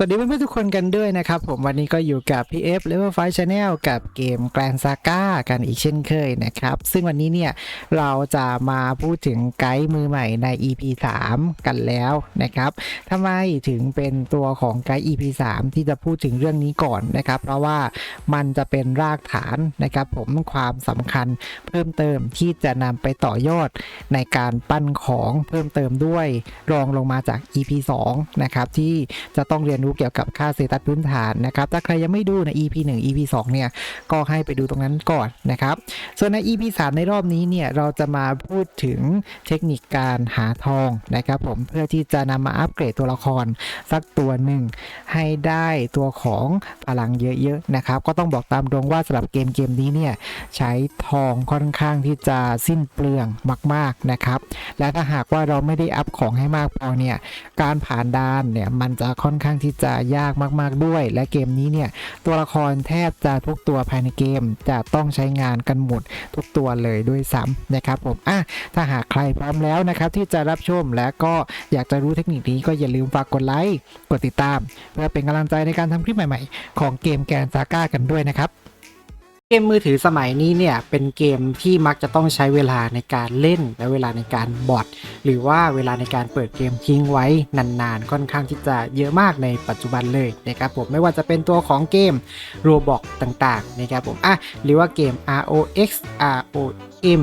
สวัสดีเพื่อนๆทุกคนกันด้วยนะครับผมวันนี้ก็อยู่กับ PF Level 5 Channel กับเกม Grand Saga กันอีกเช่นเคยนะครับ ซึ่งวันนี้เนี่ยเราจะมาพูดถึงไกด์มือใหม่ใน EP 3 กันแล้วนะครับทำไมถึงเป็นตัวของไกด์ EP 3 ที่จะพูดถึงเรื่องนี้ก่อนนะครับ เพราะว่ามันจะเป็นรากฐานนะครับ ผมความสำคัญเพิ่มเติมที่จะนำไปต่อยอดในการปั้นของเพิ่มเติมด้วยรองลงมาจาก EP 2นะครับที่จะต้องเรียนรู้เกี่ยวกับค่าเซตัสพื้นฐานนะครับ ถ้าใครยังไม่ดูใน EP 1 EP 2 เนี่ย ก็ให้ไปดูตรงนั้นก่อนนะครับ ส่วนใน EP 3 ในรอบนี้เนี่ย เราจะมาพูดถึงเทคนิคการหาทองนะครับผม เพื่อที่จะนำมาอัปเกรดตัวละครสักตัวหนึ่งให้ได้ตัวของพลังเยอะๆนะครับ ก็ต้องบอกตามตรงว่าสำหรับเกมเกมนี้เนี่ยใช้ทองค่อนข้างที่จะสิ้นเปลืองมาก ๆนะครับ และถ้าหากว่าเราไม่ได้อัพของให้มากพอเนี่ย การผ่านด่านเนี่ยมันจะค่อนข้างที่จะยากมากๆด้วย และเกมนี้เนี่ยตัวละครแทบจะทุกตัวภายในเกมจะต้องใช้งานกันหมดทุกตัวเลยด้วยซ้ำนะครับผมอะถ้าหากใครพร้อมแล้วนะครับที่จะรับชมและก็อยากจะรู้เทคนิคนี้ก็อย่าลืมฝากกดไลค์กดติดตาม เพื่อเป็นกำลังใจในการทำคลิปใหม่ ๆ ของเกมแกนซาก้ากันด้วยนะครับ เกมมือถือสมัยนี้เนี่ยเป็นเกมที่มักจะต้องใช้เวลาในการเล่น และเวลาในการบอดหรือว่าเวลาในการเปิดเกมทิ้งไว้นานๆ ค่อนข้างที่จะเยอะมากในปัจจุบันเลยนะครับผมไม่ว่าจะเป็นตัวของเกม Roblox ต่างๆนะครับผมอะหรือว่าเกม ROX ROM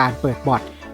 ารการเปิดบอท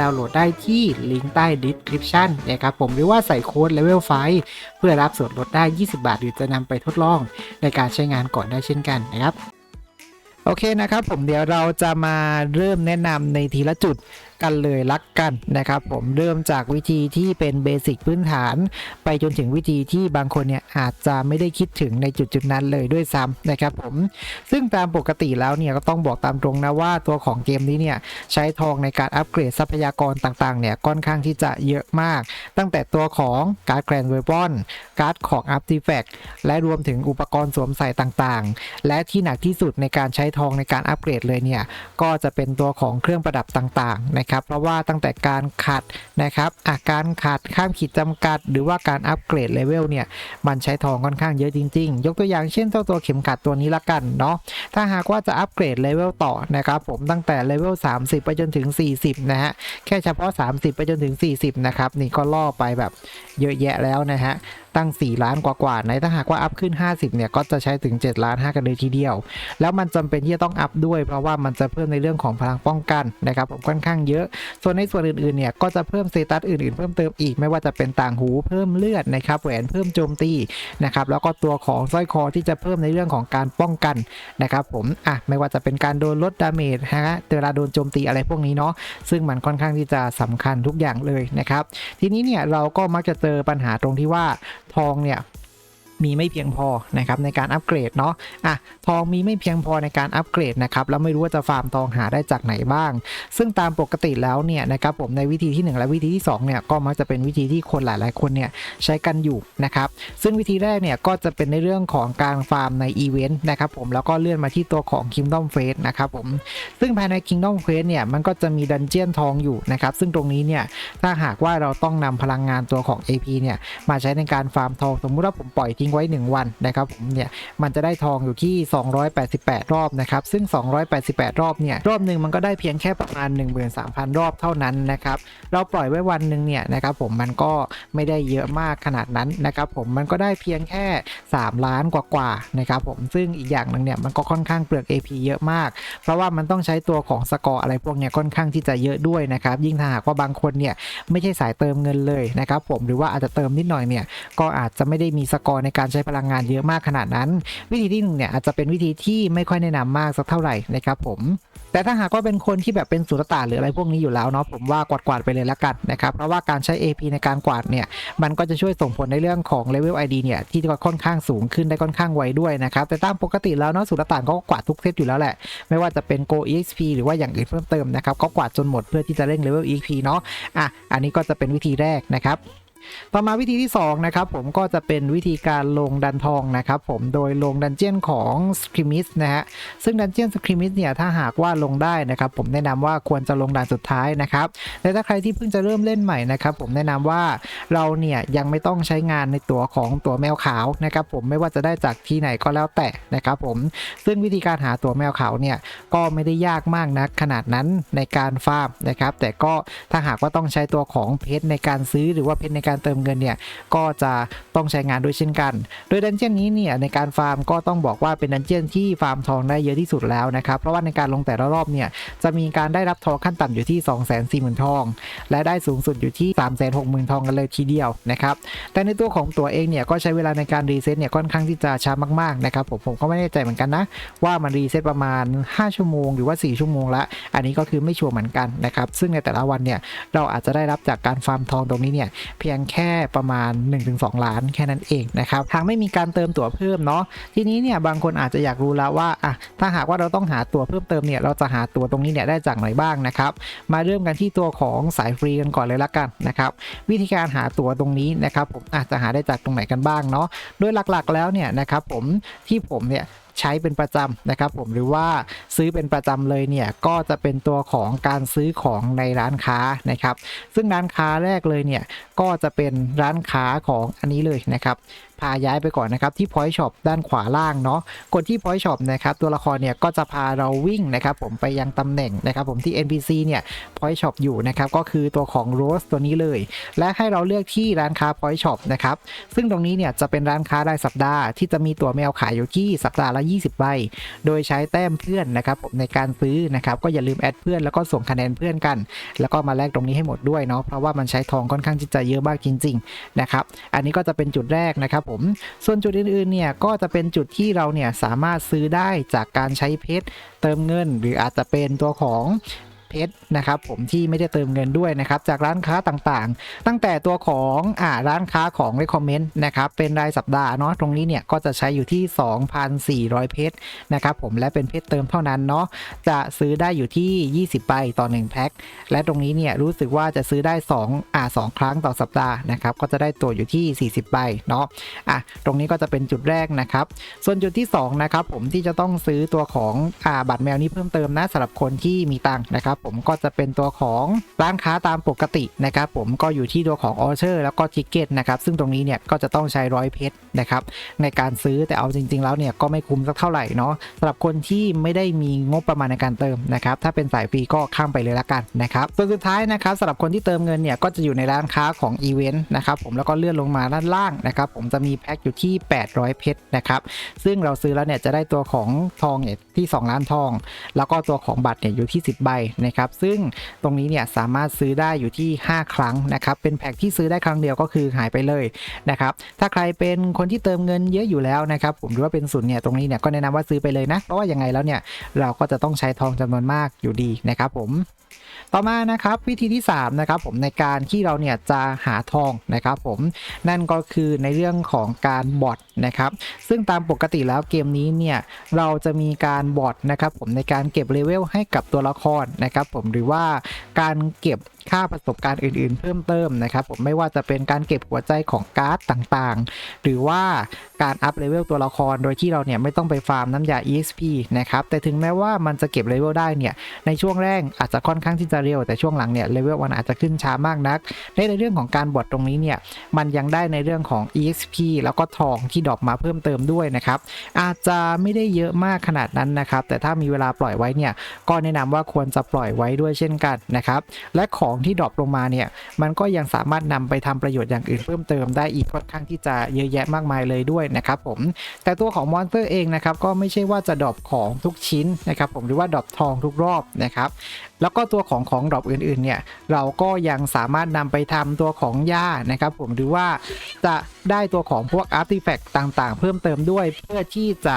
ดาวน์โหลดได้ที่ลิงก์ใต้ description นะครับผมหรือว่าใส่โค้ด level 5เพื่อรับส่วนลดได้ 20 บาท หรือจะนำไปทดลองในการใช้งานก่อนได้เช่นกันนะครับโอเคนะครับผมเดี๋ยวเราจะมาเริ่มแนะนำในทีละจุด กันเลยลักกันนะครับผมเริ่มจากวิธีที่เป็นเบสิกพื้นฐาน ไปจนถึงวิธีที่บางคนเนี่ยอาจจะไม่ได้คิดถึงในจุดจุดนั้นเลยด้วยซ้ำนะครับผมซึ่งตามปกติแล้วเนี่ยก็ต้องบอกตามตรงนะว่าตัวของเกมนี้เนี่ยใช้ทองในการอัปเกรดทรัพยากรต่างๆเนี่ยค่อนข้างที่จะเยอะมาก ตั้งแต่ตัวของการ์ดแกรนด์เวปอนการ์ดของอาร์ติแฟกต์และรวมถึงอุปกรณ์สวมใส่ต่างๆ และที่หนักที่สุดในการใช้ทองในการอัปเกรดเลยเนี่ยก็จะเป็นตัวของเครื่องประดับต่างๆนะครับ เพราะว่าตั้งแต่การขัดนะครับอาการขัดข้ามขีดจำกัด หรือว่าการอัปเกรดเลเวลเนี่ยมันใช้ทองค่อนข้างเยอะจริง ๆ ยกตัวอย่างเช่นเจ้าตัวเข็มขัดตัวนี้ละกันเนาะถ้าหากว่าจะอัปเกรดเลเวลต่อนะครับผมตั้งแต่เลเวล30 ไปจนถึง 40 นะฮะแค่เฉพาะ 30 ไปจนถึง 40 นะครับนี่ก็ล่อไปแบบเยอะแยะแล้วนะฮะ ตั้ง 4 ล้านกว่าๆในถ้าหากว่าอัพขึ้น 50 เนี่ย ก็จะใช้ถึง 7 ล้าน 5 กันเลยทีเดียว แล้วมันจำเป็นที่จะต้องอัพด้วย เพราะว่ามันจะเพิ่มในเรื่องของพลังป้องกันนะครับผมค่อนข้างเยอะ ส่วนในส่วนอื่นๆเนี่ยก็จะเพิ่มเซตัสอื่นๆ เพิ่มเติมอีกไม่ว่าจะเป็นต่างหูเพิ่มเลือดนะครับแหวนเพิ่มโจมตีนะครับแล้วก็ตัวของสร้อยคอที่จะเพิ่มในเรื่องของการป้องกันนะครับผมอะไม่ว่าจะเป็นการโดนลดดาเมจฮะเวลาโดนโจมตีอะไรพวกนี้เนาะซึ่งมันค่อนข้างที่จะสำคัญทุกอย่างเลยนะครับทีนี้เนี่ยเราก็มักจะเจอปัญหาตรงที่ว่าทองเนี่ย มีไม่เพียงพอนะครับในการอัปเกรดเนาะอะทองมีไม่เพียงพอในการอัปเกรดนะครับแล้วไม่รู้ว่าจะฟาร์มทองหาได้จากไหนบ้าง ซึ่งตามปกติแล้วเนี่ยนะครับผมในวิธีที่ 1 และวิธีที่2เนี่ยก็มักจะเป็นวิธีที่คนหลาย ๆ คนเนี่ยใช้กันอยู่นะครับซึ่งวิธีแรกเนี่ยก็จะเป็นในเรื่องของการฟาร์มในอีเวนต์นะครับผมแล้วก็เลื่อนมาที่ตัวของ Kingdom f a c e นะครับผมซึ่งภายใน Kingdom Quest เนี่ยมันก็จะมีดันเจียนทองอยู่นะครับซึ่งตรงนี้เนี่ยถ้าหากว่าเราต้องนำพลังงานตัวของ AP เนี่ยมาใช้ในการฟาร์มทองสมมุติว่าผมปล่อยทิ้งทิ้งไว้ 1 วันนะครับผมเนี่ยมันจะได้ทองอยู่ที่ 288 รอบนะครับซึ่ง 288 รอบเนี่ยรอบหนึ่งมันก็ได้เพียงแค่ประมาณ 13,000 รอบเท่านั้นนะครับเราปล่อยไว้วันหนึ่งเนี่ยนะครับผมมันก็ไม่ได้เยอะมากขนาดนั้นนะครับผมมันก็ได้เพียงแค่ 3 ล้านกว่าๆนะครับผมซึ่งอีกอย่างหนึ่งเนี่ยมันก็ค่อนข้างเปลือก AP เยอะมาก เพราะว่ามันต้องใช้ตัวของสกอร์อะไรพวกเนี้ยค่อนข้างที่จะเยอะด้วยนะครับยิ่งถ้าหากว่าบางคนเนี่ยไม่ใช่สายเติมเงินเลยนะครับผมหรือว่าอาจจะเติมนิดหน่อยเนี่ยก็อาจจะไม่ได้มีสกอร์ในการใช้พลังงานเยอะมากขนาดนั้น วิธีที่หนึ่งเนี่ยอาจจะเป็นวิธีที่ไม่ค่อยแนะนำมากสักเท่าไหร่นะครับผมแต่ถ้าหากว่าเป็นคนที่แบบเป็นสุลต่าหรืออะไรพวกนี้อยู่แล้วเนาะผมว่ากวาดกวาดๆไปเลยละกันนะครับเพราะว่าการใช้ AP ในการกวาดเนี่ยมันก็จะช่วยส่งผลในเรื่องของ level ID เนี่ยที่ค่อนข้างสูงขึ้นได้ค่อนข้างไวด้วยนะครับแต่ตามปกติแล้วเนาะสุลต่านก็กวาดทุกเซตอยู่แล้วแหละ ไม่ว่าจะเป็น Go EXP หรือว่าอย่างอื่นเพิ่มเติมนะครับก็กวาดจนหมดเพื่อที่จะเร่ง level EXP เนาะอะอันนี้ก็จะเป็นวิธีแรกนะครับ ต่อมาวิธีที่2นะครับผมก็จะเป็นวิธีการลงดันทองนะครับผมโดยลงดันเจียนของสคริมิสนะฮะซึ่งดันเจียนสคริมิสเนี่ยถ้าหากว่าลงได้นะครับผมแนะนำว่าควรจะลงด่านสุดท้ายนะครับแต่ถ้าใครที่เพิ่งจะเริ่มเล่นใหม่นะครับผมแนะนำว่าเราเนี่ยยังไม่ต้องใช้งานในตัวของตัวแมวขาวนะครับผมไม่ว่าจะได้จากที่ไหนก็แล้วแต่นะครับผมซึ่งวิธีการหาตัวแมวขาวเนี่ยก็ไม่ได้ยากมากนักขนาดนั้นในการฟาร์มนะครับแต่ก็ถ้าหากว่าต้องใช้ตัวของเพชรในการซื้อหรือว่าเพชรในการเติมเงินเนี่ยก็จะต้องใช้งานด้วยเช่นกัน โดยดันเจี้ยนนี้เนี่ยในการฟาร์มก็ต้องบอกว่าเป็นดันเจี้ยนที่ฟาร์มทองได้เยอะที่สุดแล้วนะครับเพราะว่าในการลงแต่ละรอบเนี่ยจะมีการได้รับทองขั้นต่ำอยู่ที่ 2 4 0 0 0 0 ทอง และได้สูงสุดอยู่ที่ 3 6 0 0 0 0 ทองกันเลยทีเดียวนะครับแต่ในตัวของตัวเองเนี่ยก็ใช้เวลาในการรีเซ็ตเนี่ยค่อนข้างที่จะช้ามากๆนะครับผมผมก็ไม่แน่ใจเหมือนกันนะว่ามันรีเซ็ตประมาณ 5 ชั่วโมงหรือว่า 4 ชั่วโมงละ อันนี้ก็คือไม่ชัวร์เหมือนกันนะครับซึ่งในแต่ละวันเนี่ยเราอาจจะได้รับจากการฟาร์มทองตรงนี้เนี่ยเพียงแค่ประมาณ 1-2 ล้านแค่นั้นเองนะครับทางไม่มีการเติมตั๋วเพิ่มเนาะทีนี้เนี่ยบางคนอาจจะอยากรู้แล้วว่าอะถ้าหากว่าเราต้องหาตั๋วเพิ่มเติมเนี่ยเราจะหาตั๋วตรงนี้เนี่ยได้จากไหนบ้างนะครับมาเริ่มกันที่ตัวของสายฟรีกันก่อนเลยละกันนะครับวิธีการหาตั๋วตรงนี้นะครับผมอาจจะหาได้จากตรงไหนกันบ้างเนาะโดยหลักๆแล้วเนี่ยนะครับผมที่ผมเนี่ย ใช้เป็นประจำนะครับผมหรือว่าซื้อเป็นประจำเลยเนี่ยก็จะเป็นตัวของการซื้อของในร้านค้านะครับ ซึ่งร้านค้าแรกเลยเนี่ยก็จะเป็นร้านค้าของอันนี้เลยนะครับพาย้ายไปก่อนนะครับที่ Point Shop ด้านขวาล่างเนาะกดที่ Point Shop นะครับตัวละครเนี่ยก็จะพาเราวิ่งนะครับผมไปยังตำแหน่งนะครับผมที่ NPC เนี่ย Point Shop อยู่นะครับก็คือตัวของ Rose ตัวนี้เลย และให้เราเลือกที่ร้านค้า Point Shop นะครับซึ่งตรงนี้เนี่ยจะเป็นร้านค้ารายสัปดาห์ที่จะมีตัวแมวขายอยู่ที่สัปดาห์ละ 20 ใบ โดยใช้แต้มเพื่อนนะครับผมในการซื้อนะครับก็อย่าลืมแอดเพื่อนแล้วก็ส่งคะแนนเพื่อนกัน แล้วก็มาแลกตรงนี้ให้หมดด้วยเนาะเพราะว่ามันใช้ทองค่อนข้างที่จะเยอะมากจริงๆนะครับอันนี้ก็จะเป็นจุดแรกนะครับผม ส่วนจุดอื่นๆเนี่ยก็จะเป็นจุดที่เราเนี่ยสามารถซื้อได้จากการใช้เพชรเติมเงิน หรืออาจจะเป็นตัวของ เพชรนะครับผมที่ไม่ได้เติมเงินด้วยนะครับจากร้านค้าต่างๆ ตั้งแต่ตัวของอ่าร้านค้าของ recommend นะครับเป็นรายสัปดาห์เนาะตรงนี้เนี่ยก็จะใช้อยู่ที่ 2,400 เพชรนะครับผมและเป็นเพชรเติมเท่านั้นเนาะจะซื้อได้อยู่ที่ 20ใบต่อ 1 แพ็คและตรงนี้เนี่ยรู้สึกว่าจะซื้อได้ 2อ่า2ครั้งต่อสัปดาห์นะครับก็จะได้ตัวอยู่ที่ 40ใบเนาะอะตรงนี้ก็จะเป็นจุดแรกนะครับ ส่วนจุดที่2นะครับผมที่จะต้องซื้อตัวของอ่าบัตรแมวนี้เพิ่มเติมนะสำหรับคนที่มีตังค์นะครับผมก็จะเป็นตัวของร้านค้าตามปกตินะครับผมก็อยู่ที่ตัวของออเชอร์แล้วก็ทิกเก็ตนะครับซึ่งตรงนี้เนี่ยก็จะต้องใช้ร้อยเพชรนะครับในการซื้อแต่เอาจริง ๆ แล้วเนี่ยก็ไม่คุ้มสักเท่าไหร่เนาะสำหรับคนที่ไม่ได้มีงบประมาณในการเติมนะครับถ้าเป็นสายฟรีก็ข้ามไปเลยละกันนะครับส่วนสุดท้ายนะครับสำหรับคนที่เติมเงินเนี่ยก็จะอยู่ในร้านค้าของอีเวนต์นะครับผมแล้วก็เลื่อนลงมาด้านล่างนะครับผมจะมีแพ็คอยู่ที่ 800 เพชรนะครับซึ่งเราซื้อแล้วเนี่ยจะได้ตัวของทองเนี่ยที่ 2 ล้านทอง แล้วก็ตัวของบัตรเนี่ยอยู่ที่ 10 ใบนะครับ ซึ่งตรงนี้เนี่ยสามารถซื้อได้อยู่ที่ 5 ครั้งนะครับ เป็นแพ็กที่ซื้อได้ครั้งเดียวก็คือหายไปเลยนะครับ ถ้าใครเป็นคนที่เติมเงินเยอะอยู่แล้วนะครับ ผมหรือว่าเป็นศูนย์เนี่ยตรงนี้เนี่ยก็แนะนำว่าซื้อไปเลยนะ เพราะว่ายังไงแล้วเนี่ยเราก็จะต้องใช้ทองจำนวนมากอยู่ดีนะครับผม ต่อมานะครับวิธีที่3นะครับผมในการที่เราเนี่ยจะหาทองนะครับผมนั่นก็คือในเรื่องของการบอทนะครับซึ่งตามปกติแล้วเกมนี้เนี่ยเราจะมีการบอทนะครับผมในการเก็บเลเวลให้กับตัวละครนะครับผมหรือว่าการเก็บ ค่าประสบการณ์อื่นๆ เพิ่มเติมนะครับผมไม่ว่าจะเป็นการเก็บหัวใจของการ์ดต่างๆ หรือว่าการอัพเลเวลตัวละครโดยที่เราเนี่ยไม่ต้องไปฟาร์มน้ำยา EXP นะครับแต่ถึงแม้ว่ามันจะเก็บเลเวลได้เนี่ยในช่วงแรกอาจจะค่อนข้างที่จะเร็วแต่ช่วงหลังเนี่ยเลเวลมันอาจจะขึ้นช้ามากนักในเรื่องของการบดตรงนี้เนี่ยมันยังได้ในเรื่องของ EXP แล้วก็ทองที่ดรอปมาเพิ่มเติมด้วยนะครับอาจจะไม่ได้เยอะมากขนาดนั้นนะครับแต่ถ้ามีเวลาปล่อยไว้เนี่ยก็แนะนำว่าควรจะปล่อยไว้ด้วยเช่นกันนะครับและของที่ดรอปลงมาเนี่ยมันก็ยังสามารถนำไปทำประโยชน์อย่างอื่นเพิ่มเติมได้อีกค่อนข้างที่จะเยอะแยะมากมายเลยด้วยนะครับผมแต่ตัวของมอนสเตอร์เองนะครับก็ไม่ใช่ว่าจะดรอปของทุกชิ้นนะครับผมหรือว่าดรอปทองทุกรอบนะครับแล้วก็ตัวของของดรอปอื่นๆเนี่ยเราก็ยังสามารถนำไปทำตัวของหญ้านะครับผมหรือว่าจะได้ตัวของพวกอาร์ติแฟกต์ต่างๆ เพิ่มเติมด้วยเพื่อที่จะ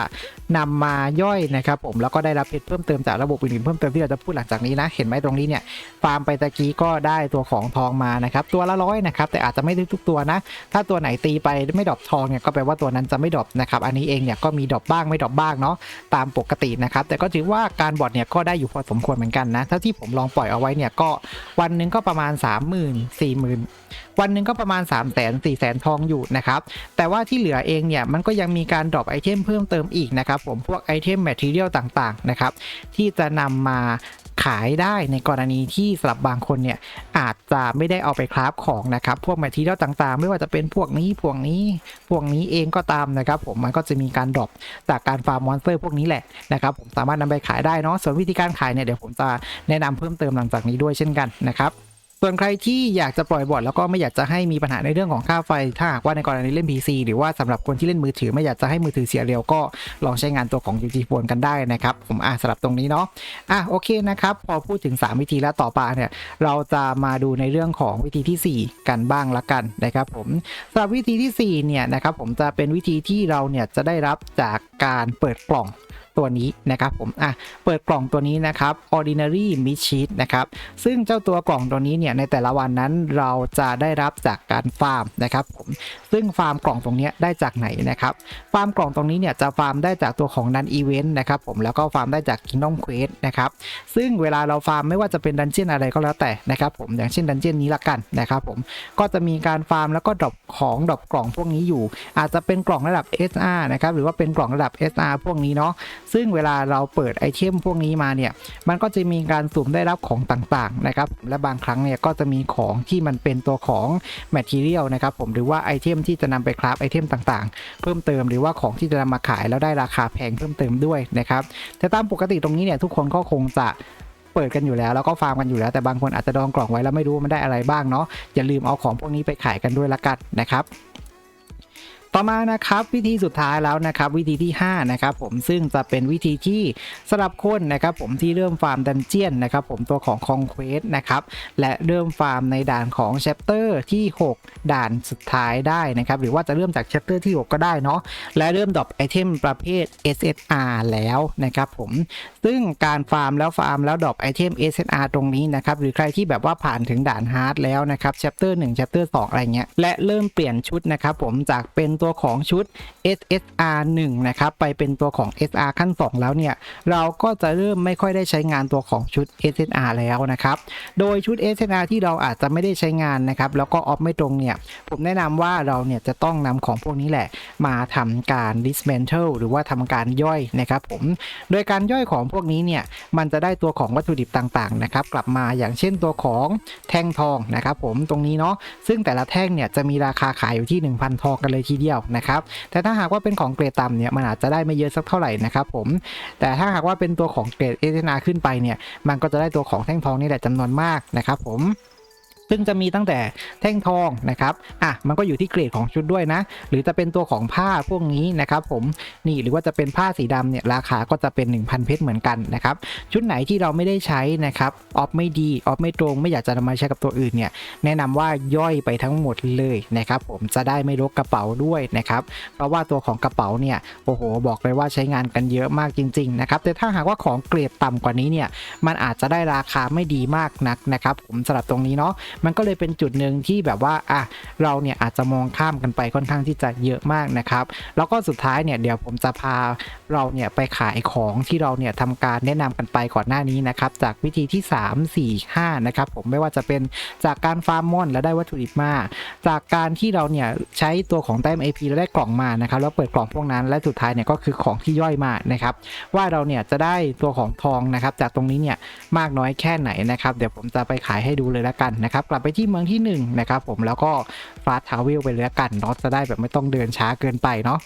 นำมาย่อยนะครับผมแล้วก็ได้รับเพชรเพิ่มเติมจากระบบอื่นๆเพิ่มเติมที่เราจะพูดหลังจากนี้นะ เห็นไหมตรงนี้เนี่ยฟาร์มไปตะกี้ก็ได้ตัวของทองมานะครับตัวละร้อยนะครับแต่อาจจะไม่ได้ทุกตัวนะ ถ้าตัวไหนตีไปไม่ดรอปทองเนี่ยก็แปลว่าตัวนั้นจะไม่ดรอปนะครับอันนี้เองเนี่ยก็มีดรอปบ้างไม่ดรอปบ้างเนาะตามปกตินะครับแต่ก็ถือว่าการบอดเนี่ยก็ได้อยู่พอสมควรเหมือนกันนะถ้าที่ผมลองปล่อยเอาไว้เนี่ยก็วันหนึ่งก็ประมาณ 3 0 0 0 0 4 0 0 0 0 วันหนึ่งก็ประมาณ 3 0 0 0 0 0 4 0 0 0 0 ทองอยู่นะครับแต่ว่าที่เหลือเองเนี่ยมันก็ยังมีการดรอปไอเทมเพิ่มเติมอีกนะครับผมพวกไอเทมแมทเทียลต่างๆนะครับที่จะนำมาขายได้ในกรณีที่สำหรับบางคนเนี่ยอาจจะไม่ได้เอาไปคราฟของนะครับ พวกแมทเทียลต่างๆ ไม่ว่าจะเป็นพวกนี้พวกนี้พวกนี้เองก็ตามนะครับ ผมมันก็จะมีการดรอปจากการฟาร์มมอนสเตอร์พวกนี้แหละนะครับ ผมสามารถนำไปขายได้เนาะส่วนวิธีการขายเนี่ยเดี๋ยวผมจะแนะนำเพิ่มเติมหลังจากนี้ด้วยเช่นกันนะครับ ส่วนใครที่อยากจะปล่อยบอดแล้วก็ไม่อยากจะให้มีปัญหาในเรื่องของค่าไฟ ถ้าหากว่าในกรณีเล่น PC หรือว่าสำหรับคนที่เล่นมือถือไม่อยากจะให้มือถือเสียเร็วก็ลองใช้งานตัวของ UG Phone กันได้นะครับ ผมอะสำหรับตรงนี้เนาะอะโอเคนะครับ พอพูดถึง 3 วิธีแล้วต่อไปเนี่ยเราจะมาดูในเรื่องของวิธีทีสี่4 กันบ้างละกันนะครับผมสำหรับวิธีทีสี่4เนี่ยนะครับผมจะเป็นวิธีที่เราเนี่ยจะได้รับจากการเปิดกล่อง ตัวนี้นะครับผมอะเปิดกล่องตัวนี้นะครับ ordinary meat sheet นะครับซึ่งเจ้าตัวกล่องตัวนี้เนี่ยในแต่ละวันนั้นเราจะได้รับจากการฟาร์มนะครับผมซึ่งฟาร์มกล่องตรงนี้ได้จากไหนนะครับฟาร์มกล่องตรงนี้เนี่ยจะฟาร์มได้จากตัวของดันอีเวนต์นะครับผมแล้วก็ฟาร์มได้จาก Kingdom Quest นะครับซึ่งเวลาเราฟาร์มไม่ว่าจะเป็นดันเจียนอะไรก็แล้วแต่นะครับผมอย่างเช่นดันเจียนนี้ละกันนะครับผมก็จะมีการฟาร์มแล้วก็ดรอปของดรอปกล่องพวกนี้อยู่ อาจจะเป็นกล่องระดับ SR นะครับหรือว่าเป็นกล่องระดับ SR พวกนี้เนาะซึ่งเวลาเราเปิดไอเทมพวกนี้มาเนี่ยมันก็จะมีการสุ่มได้รับของต่างๆนะครับและบางครั้งเนี่ยก็จะมีของที่มันเป็นตัวของ Material นะครับผมหรือว่าไอเทมที่จะนำไปคราฟไอเทมต่างๆ เพิ่มเติมหรือว่าของที่จะนำมาขายแล้วได้ราคาแพงเพิ่มเติมด้วยนะครับแต่ตามปกติตรงนี้เนี่ยทุกคนก็คงจะเปิดกันอยู่แล้วแล้วก็ฟาร์มกันอยู่แล้วแต่บางคนอาจจะดองกล่องไว้แล้วไม่รู้มันได้อะไรบ้างเนาะอย่าลืมเอาของพวกนี้ไปขายกันด้วยละกันนะครับ ต่อมานะครับวิธีสุดท้ายแล้วนะครับวิธีที่5นะครับผมซึ่งจะเป็นวิธีที่สำหรับคนนะครับผมที่เริ่มฟาร์มดันเจียนนะครับผมตัวของคองเควสนะครับและเริ่มฟาร์มในด่านของแชปเตอร์ที่ 6 ด่านสุดท้ายได้นะครับหรือว่าจะเริ่มจากแชปเตอร์ที่ 6 ก็ได้เนาะและเริ่มดรอปไอเทมประเภท SSR แล้วนะครับผมซึ่งการฟาร์มแล้วฟาร์มแล้วดรอปไอเทม SSR ตรงนี้นะครับ หรือใครที่แบบว่าผ่านถึงด่านฮาร์ดแล้วนะครับแชปเตอร์1แชปเตอร์2อะไรเงี้ย และเริ่มเปลี่ยนชุดนะครับผมจากเป็นตัวของชุด SSR 1นะครับไปเป็นตัวของ SR ขั้น 2 แล้วเนี่ย เราก็จะเริ่มไม่ค่อยได้ใช้งานตัวของชุด SSR แล้วนะครับ โดยชุด SSR ที่เราอาจจะไม่ได้ใช้งานนะครับแล้วก็ออฟไม่ตรงเนี่ย ผมแนะนำว่าเราเนี่ยจะต้องนำของพวกนี้แหละ มาทำการ dismantle หรือว่าทำการย่อยนะครับผม โดยการย่อยของพวกนี้เนี่ยมันจะได้ตัวของวัตถุดิบต่างๆนะครับกลับมาอย่างเช่นตัวของแท่งทองนะครับผมตรงนี้เนาะซึ่งแต่ละแท่งเนี่ยจะมีราคาขายอยู่ที่ 1,000 ทองกันเลยทีเดียวนะครับแต่ถ้าหากว่าเป็นของเกรดต่ำเนี่ยมันอาจจะได้ไม่เยอะสักเท่าไหร่นะครับผมแต่ถ้าหากว่าเป็นตัวของเกรดเอเนาขึ้นไปเนี่ยมันก็จะได้ตัวของแท่งทองนี่แหละจำนวนมากนะครับผม ซึ่งจะมีตั้งแต่แท่งทองนะครับอะมันก็อยู่ที่เกรดของชุดด้วยนะ หรือจะเป็นตัวของผ้าพวกนี้นะครับผมนี่หรือว่าจะเป็นผ้าสีดำเนี่ยราคาก็จะเป็น 1,000 เพชรเหมือนกันนะครับชุดไหนที่เราไม่ได้ใช้นะครับออฟไม่ดีออฟไม่ตรงไม่อยากจะนำมาใช้กับตัวอื่นเนี่ยแนะนำว่าย่อยไปทั้งหมดเลยนะครับผมจะได้ไม่รกกระเป๋าด้วยนะครับเพราะว่าตัวของกระเป๋าเนี่ยโอ้โหบอกเลยว่าใช้งานกันเยอะมากจริงๆนะครับแต่ถ้าหากว่าของเกรดต่ำกว่านี้เนี่ยมันอาจจะได้ราคาไม่ดีมากนักนะครับผมสำหรับตรงนี้เนาะมันก็เลยเป็นจุดหนึ่งที่แบบว่าอะเราเนี่ยอาจจะมองข้ามกันไปค่อนข้างที่จะเยอะมากนะครับ แล้วก็สุดท้ายเนี่ยเดี๋ยวผมจะพาเราเนี่ยไปขายของที่เราเนี่ยทำการแนะนำกันไปก่อนหน้านี้นะครับจากวิธีที่ 3 4 5นะครับผมไม่ว่าจะเป็นจากการฟาร์มมอน แล้วได้วัตถุดิบมา จากการที่เราเนี่ยใช้ตัวของแต้ม AP แล้วได้กล่องมานะครับแล้วเปิดกล่องพวกนั้นและสุดท้ายเนี่ยก็คือของที่ย่อยมานะครับว่าเราเนี่ยจะได้ตัวของทองนะครับจากตรงนี้เนี่ยมากน้อยแค่ไหนนะครับ เดี๋ยวผมจะไปขายให้ดูเลยละกันนะครับกลับไปที่เมืองที่หนึ่งนะครับผมแล้วก็ฟาสทาวเวลไปเลยละกันเนาะจะได้แบบไม่ต้องเดินช้าเกินไปเนาะ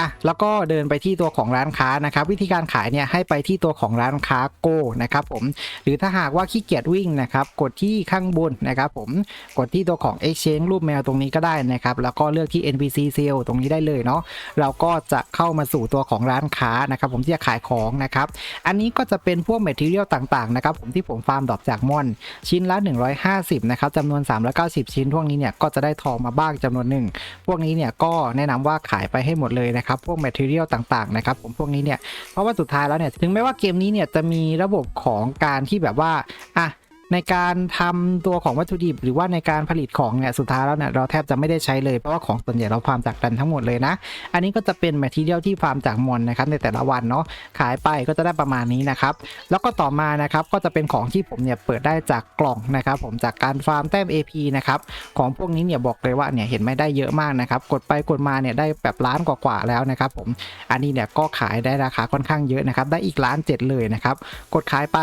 อะแล้วก็เดินไปที่ตัวของร้านค้านะครับ วิธีการขายเนี่ยให้ไปที่ตัวของร้านค้าโก้นะครับผมหรือถ้าหากว่าขี้เกียจวิ่งนะครับกดที่ข้างบนนะครับผมกดที่ตัวของ exchange รูปแมวตรงนี้ก็ได้นะครับแล้วก็เลือกที่ npc sale ตรงนี้ได้เลยเนาะเราก็จะเข้ามาสู่ตัวของร้านค้านะครับผมที่จะขายของนะครับอันนี้ก็จะเป็นพวก material ต่างๆนะครับผมที่ผมฟาร์มดอปจากมอนชิ้นละ 150นะครับจำนวน 390 ชิ้นพวกนี้เนี่ยก็จะได้ทองมาบ้างจำนวนหนึ่งพวกนี้เนี่ยก็แนะนำว่าขายไปให้หมดเลยนะครับพวกแมทเทียลต่างๆนะครับผมพวกนี้เนี่ยเพราะว่าสุดท้ายแล้วเนี่ยถึงแม้ว่าเกมนี้เนี่ยจะมีระบบของการที่แบบว่าอะ ในการทำตัวของวัตถุดิบ หรือว่าในการผลิตของเนี่ยสุดท้ายแล้วเนี่ยเราแทบจะไม่ได้ใช้เลยเพราะว่าของส่วนใหญ่เราฟาร์มจากดันทั้งหมดเลยนะ อันนี้ก็จะเป็น material ที่ฟาร์มจากมอนนะครับในแต่ละวันเนาะขายไปก็จะได้ประมาณนี้นะครับแล้วก็ต่อมานะครับก็จะเป็นของที่ผมเนี่ยเปิดได้จากกล่องนะครับผมจากการฟาร์มแต้ม AP นะครับของพวกนี้เนี่ยบอกเลยว่าเนี่ยเห็นไม่ได้เยอะมากนะครับกดไปกดมาเนี่ยได้แบบล้านกว่าๆแล้วนะครับผมอันนี้เนี่ยก็ขายได้ราคาค่อนข้างเยอะนะครับได้อีกล้านเจ็ดเลยนะครับกดขายไป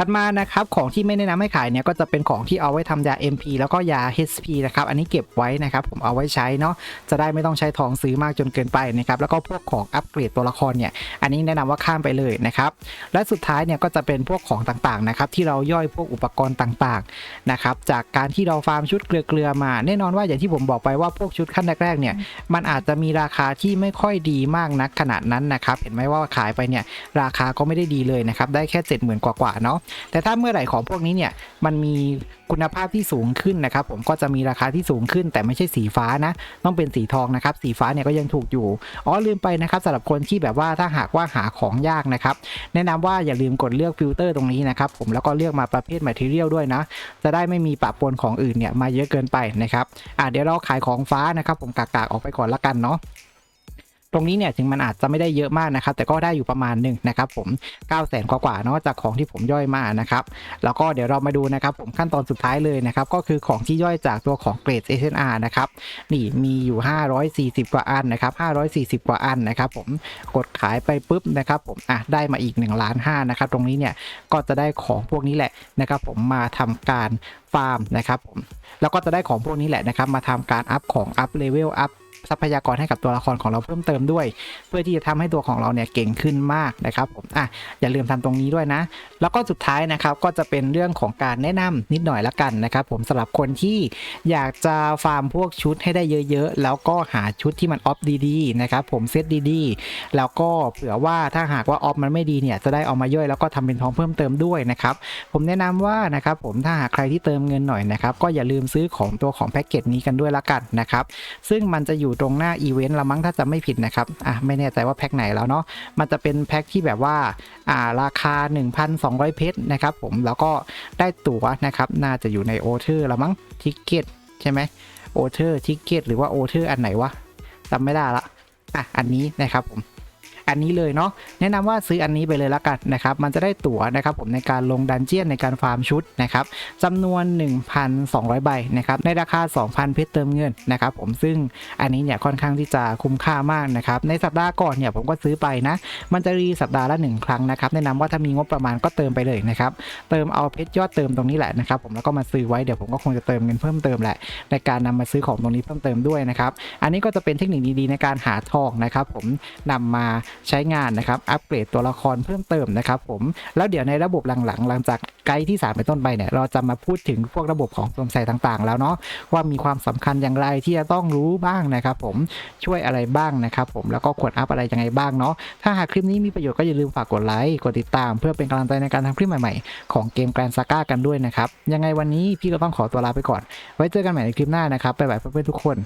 ถัดมานะครับของที่ไม่แนะนำให้ขายเนี่ยก็จะเป็นของที่เอาไว้ทำยา MP แล้วก็ยา HP นะครับอันนี้เก็บไว้นะครับผมเอาไว้ใช้เนาะจะได้ไม่ต้องใช้ทองซื้อมากจนเกินไปนะครับแล้วก็พวกของอัปเกรดตัวละครเนี่ยอันนี้แนะนำว่าข้ามไปเลยนะครับและสุดท้ายเนี่ยก็จะเป็นพวกของต่างๆนะครับที่เราย่อยพวกอุปกรณ์ต่างๆนะครับจากการที่เราฟาร์มชุดเกลือๆมา แน่นอนว่าอย่างที่ผมบอกไปว่าพวกชุดขั้นแรกๆเนี่ยมันอาจจะมีราคาที่ไม่ค่อยดีมากนักขนาดนั้นนะครับเห็นไหมว่าขายไปเนี่ยราคาก็ไม่ได้ดีเลยนะครับได้แค่ 70,000 กว่าๆเนาะแต่ถ้าเมื่อไหร่ของพวกนี้เนี่ยมันมีคุณภาพที่สูงขึ้นนะครับ ผมก็จะมีราคาที่สูงขึ้น แต่ไม่ใช่สีฟ้านะ ต้องเป็นสีทองนะครับ สีฟ้าเนี่ยก็ยังถูกอยู่อ๋อลืมไปนะครับสำหรับคนที่แบบว่าถ้าหากว่าหาของยากนะครับ แนะนำว่าอย่าลืมกดเลือกฟิลเตอร์ตรงนี้นะครับ ผมแล้วก็เลือกมาประเภท Material ด้วยนะ จะได้ไม่มีปะปนของอื่นเนี่ยมาเยอะเกินไปนะครับอะเดี๋ยวเราขายของฟ้านะครับ ผมกากๆออกไปก่อนละกันเนาะ ตรงนี้เนี่ยถึงมันอาจจะไม่ได้เยอะมากนะครับ แต่ก็ได้อยู่ประมาณหนึ่งนะครับผม 9 0 0 0 0กว่าๆเนาะจากของที่ผมย่อยมานะครับ แล้วก็เดี๋ยวเรามาดูนะครับผมขั้นตอนสุดท้ายเลยนะครับ ก็คือของที่ย่อยจากตัวของเกรด SNR นะครับนี่มีอยู่ 540 กว่าอันนะครับ 540 กว่าอันนะครับผมกดขายไปปุ๊บนะครับผมอะได้มาอีก1ล้าน5นะครับตรงนี้เนี่ยก็จะได้ของพวกนี้แหละนะครับผมมาทำการฟาร์มนะครับผมแล้วก็จะได้ของพวกนี้แหละนะครับมาทำการอัพของอัพเลเวลอัพ ทรัพยากรให้กับตัวละครของเราเพิ่มเติมด้วย เพื่อที่จะทำให้ตัวของเราเนี่ยเก่งขึ้นมากนะครับผมอะอย่าลืมทำตรงนี้ด้วยนะ แล้วก็สุดท้ายนะครับก็จะเป็นเรื่องของการแนะนำนิดหน่อยละกันนะครับ ผมสำหรับคนที่อยากจะฟาร์มพวกชุดให้ได้เยอะๆ แล้วก็หาชุดที่มันออฟดีๆนะครับผมเซตดีๆ แล้วก็เผื่อว่าถ้าหากว่าออฟมันไม่ดีเนี่ยจะได้เอามาย่อยแล้วก็ทำเป็นทองเพิ่มเติมด้วยนะครับผมแนะนำว่านะครับผมถ้าหากใครที่เติมเงินหน่อยนะครับก็อย่าลืมซื้อของตัวของแพ็กเกจนี้กันด้วยละกันนะครับซึ่งมันจะอยู่ตรงหน้าอีเวนต์ละมั้งถ้าจะไม่ผิดนะครับอะไม่แน่ใจว่าแพ็คไหนแล้วเนาะมันจะเป็นแพ็คที่แบบว่าอ่าราคา 1,200 เพชรนะครับผมแล้วก็ได้ตั๋วนะครับน่าจะอยู่ในโอเทอร์ละมั้งทิกเก็ตใช่ไหมโอเทอร์ทิกเก็ตหรือว่าโอเทอร์อันไหนวะจำไม่ได้ละอะอันนี้นะครับผม อันนี้เลยเนาะแนะนำว่าซื้ออันนี้ไปเลยละกันนะครับมันจะได้ตั๋วนะครับผมในการลงดันเจียนในการฟาร์มชุดนะครับจำนวน 1,200 ใบนะครับในราคา 2,000 เพชรเติมเงินนะครับผมซึ่งอันนี้เนี่ยค่อนข้างที่จะคุ้มค่ามากนะครับในสัปดาห์ก่อนเนี่ยผมก็ซื้อไปนะ มันจะรีสัปดาห์ละ 1 ครั้งนะครับแนะนำว่าถ้ามีงบประมาณก็เติมไปเลยนะครับเติมเอาเพชรยอดเติมตรงนี้แหละนะครับผมแล้วก็มาซื้อไว้เดี๋ยวผมก็คงจะเติมเงินเพิ่มเติมแหละในการนำมาซื้อของตรงนี้เพิ่มเติมด้วยนะครับอันนี้ก็จะเป็นเทคนิคดีๆในการหาทองนะครับผมนำมาใช้งานนะครับอัปเกรดตัวละครเพิ่มเติมนะครับผมแล้วเดี๋ยวในระบบหลังๆ หลังจากไกด์ที่ 3 เป็นต้นไปเนี่ยเราจะมาพูดถึงพวกระบบของสวมใส่ต่างๆ แล้วเนาะว่ามีความสำคัญอย่างไรที่จะต้องรู้บ้างนะครับผมช่วยอะไรบ้างนะครับผมแล้วก็ควรอัพอะไรยังไงบ้างเนาะถ้าหากคลิปนี้มีประโยชน์ก็อย่าลืมฝากกดไลค์กดติดตาม เพื่อเป็นกำลังใจในการทำคลิปใหม่ๆ ของเกมแกรนซาก้ากันด้วยนะครับยังไงวันนี้พี่ก็ต้องขอตัวลาไปก่อน ไว้เจอกันใหม่ในคลิปหน้านะครับบ๊ายบายเพื่อนๆทุกคน